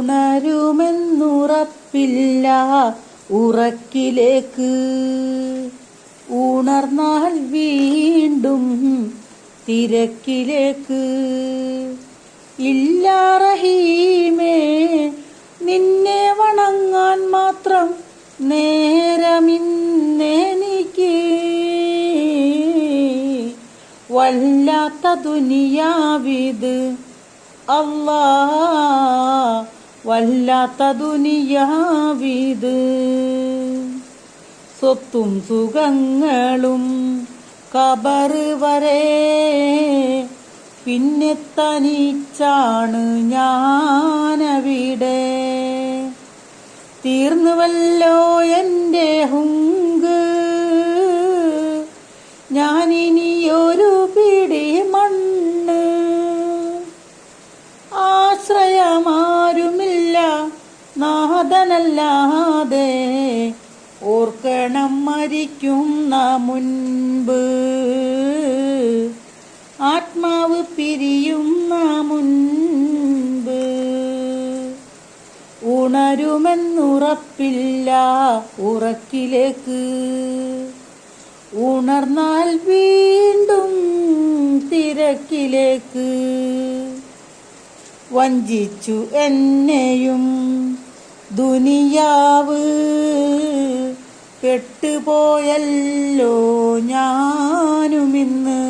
ഉണരുമെന്നുറപ്പില്ല. ഉറക്കിലേക്ക് ഉണർന്നാൽ വീണ്ടും തിരക്കിലേക്ക്. ഇല്ല റഹീമേ നിന്നെ വണങ്ങാൻ മാത്രം നേരമിന്നെനിക്ക് വല്ലാത്ത ദുനിയാവിത് അല്ലാ വല്ലാത്ത ദുനിയാവിത്. സ്വത്തും സുഖങ്ങളും കബറ് വരെ. പിന്നെ തനിച്ചാണ് ഞാനവിടെ. തീർന്നുവല്ലോ എന്റെ ഹുങ്ക് നാഥനല്ലാതെ ഓർക്കണം മരിക്കും മരിക്കുന്ന മുൻപ്. ആത്മാവ് പിരിയുന്ന മുൻപ്. ഉണരുമെന്നുറപ്പില്ല ഉറക്കിലേക്ക്. ഉണർന്നാൽ വീണ്ടും തിരക്കിലേക്ക്. വഞ്ചിച്ചു എന്നെയും ദുനിയാവ് കെട്ടുപോയല്ലോ ഞാനുമിന്ന്.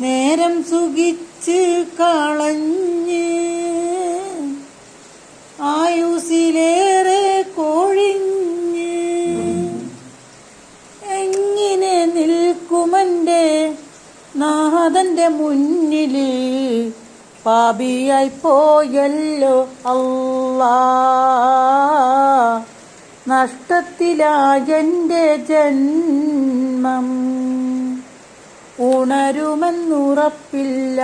നേരം സുഖിച്ച് കളഞ്ഞ് ആയുസിലേറെ കോഴിഞ്ഞ് എങ്ങനെ നിൽക്കുമെന്റെ നാഥന്റെ മുന്നിൽ പാപിയായി പോയല്ലോ അല്ലാ ജന്മം. ഉണരുമെന്നുറപ്പില്ല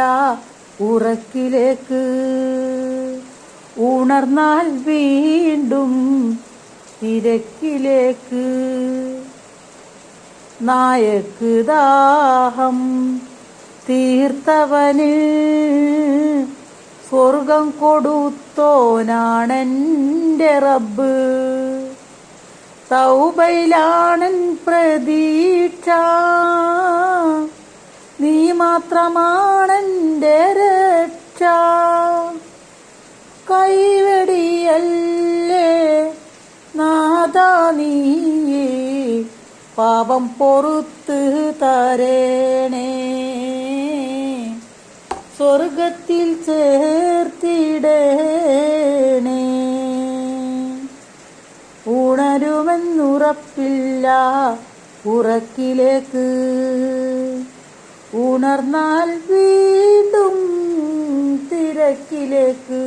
ഉറക്കിലേക്ക്. ഉണർന്നാൽ വീണ്ടും തിരക്കിലേക്ക്. നായക്ക് ദാഹം തീർത്തവന് സ്വർഗം കൊടുത്തോനാണെന്റെ റബ്ബ്. തൗബയിലാണൻ പ്രതീക്ഷ. നീ മാത്രമാണെന്റെ രക്ഷ. കൈവെടിയല്ലേ നാദാ നീ പാപം പൊറുത്ത് തരേണേ. സ്വർഗത്തിൽ ചേർത്തിടേണേ ഉണരുമെന്നുറപ്പില്ല ഉറക്കിലേക്ക്. ഉണർന്നാൽ വീണ്ടും തിരക്കിലേക്ക്.